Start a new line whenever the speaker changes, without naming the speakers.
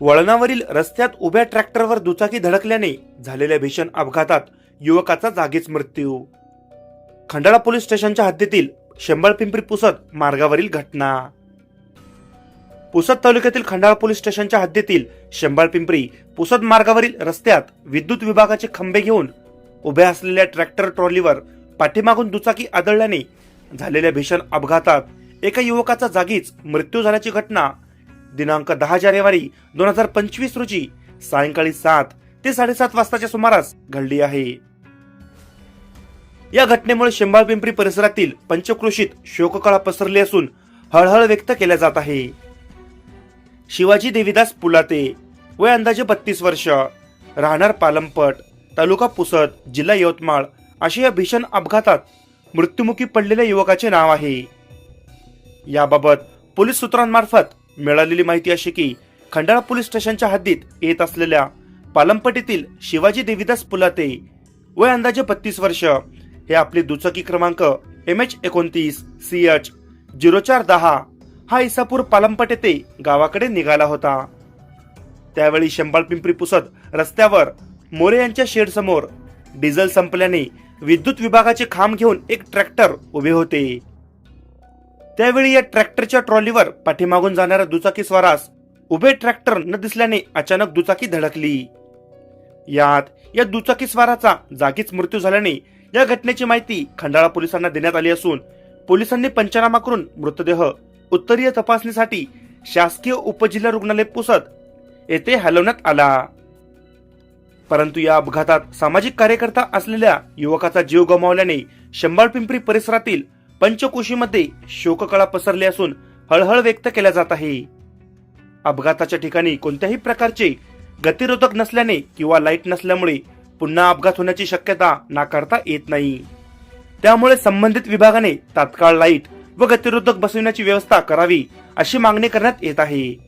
वळणावरील रस्त्यात उभ्या ट्रॅक्टरवर दुचाकी धडकल्याने झालेल्या भीषण अपघातात युवकाचा जागीच मृत्यू. खंडाळा पोलीस स्टेशनच्या हद्दीतील शेंबळ पिंपरी पुसद मार्गावरील घटना. पुसद तालुक्यातील खंडाळा पोलीस स्टेशनच्या हद्दीतील शेंबाळ पिंपरी पुसद मार्गावरील रस्त्यात विद्युत विभागाचे खंबे घेऊन उभ्या असलेल्या ट्रॅक्टर ट्रॉलीवर पाठीमागून दुचाकी आदळल्याने झालेल्या भीषण अपघातात एका युवकाचा जागीच मृत्यू झाल्याची घटना दिनांक दहा जानेवारी दोन हजार पंचवीस रोजी सायंकाळी सात ते साडेसात वाजताच्या सुमारास घडली आहे. या घटनेमुळे शेंबाळ पिंपरी परिसरातील पंचक्रोशीत शोककळा पसरली असून हळहळ व्यक्त केल्या जात आहे. शिवाजी देवीदास पुलाते वय अंदाजे बत्तीस वर्ष राहणार पालमपट तालुका पुसद जिल्हा यवतमाळ अशा या भीषण अपघातात मृत्युमुखी पडलेल्या युवकाचे नाव आहे. याबाबत पोलीस सूत्रांमार्फत मिळालेली माहिती अशी की खंडाळा पोलीस स्टेशनच्या हद्दीत येत असलेल्या पालमपटीतील शिवाजी देवीदास पुलाते वय अंदाजे बत्तीस वर्ष. हे आपली दुचाकी क्रमांक एम एच एकोणतीस सी एच झिरो चार दहा. हा इसापूर पालमपट येथे गावाकडे निघाला होता. त्यावेळी शंबाळ पिंपरी पुसद रस्त्यावर मोरे यांच्या शेड समोर डिझेल संपल्याने विद्युत विभागाचे खांब घेऊन एक ट्रॅक्टर उभे होते. त्यावेळी या ट्रॅक्टरच्या ट्रॉलीवर पाठीमागून जाणाऱ्या दुचाकी स्वारास उभे ट्रॅक्टर न दिसल्याने अचानक दुचाकी धडकली. यात या दुचाकी स्वाराचा जागीच मृत्यू झाल्याने या घटनेची माहिती खंडाळा पोलिसांना देण्यात आली असून पोलिसांनी पंचनामा करून मृतदेह उत्तरीय तपासणीसाठी शासकीय उपजिल्हा रुग्णालय पुसत येथे हलवण्यात आला. परंतु या अपघातात सामाजिक कार्यकर्ता असलेल्या युवकाचा जीव गमावल्याने शंभाळ पिंपरी परिसरातील पंचकोशीमध्ये शोककळा पसरली असून हळहळ व्यक्त केल्या जात आहे. अपघाताच्या ठिकाणी कोणत्याही प्रकारचे गतिरोधक नसल्याने किंवा लाइट नसल्यामुळे पुन्हा अपघात होण्याची शक्यता नाकारता येत नाही. त्यामुळे संबंधित विभागाने तात्काळ लाइट व गतिरोधक बसविण्याची व्यवस्था करावी अशी मागणी करण्यात येत आहे.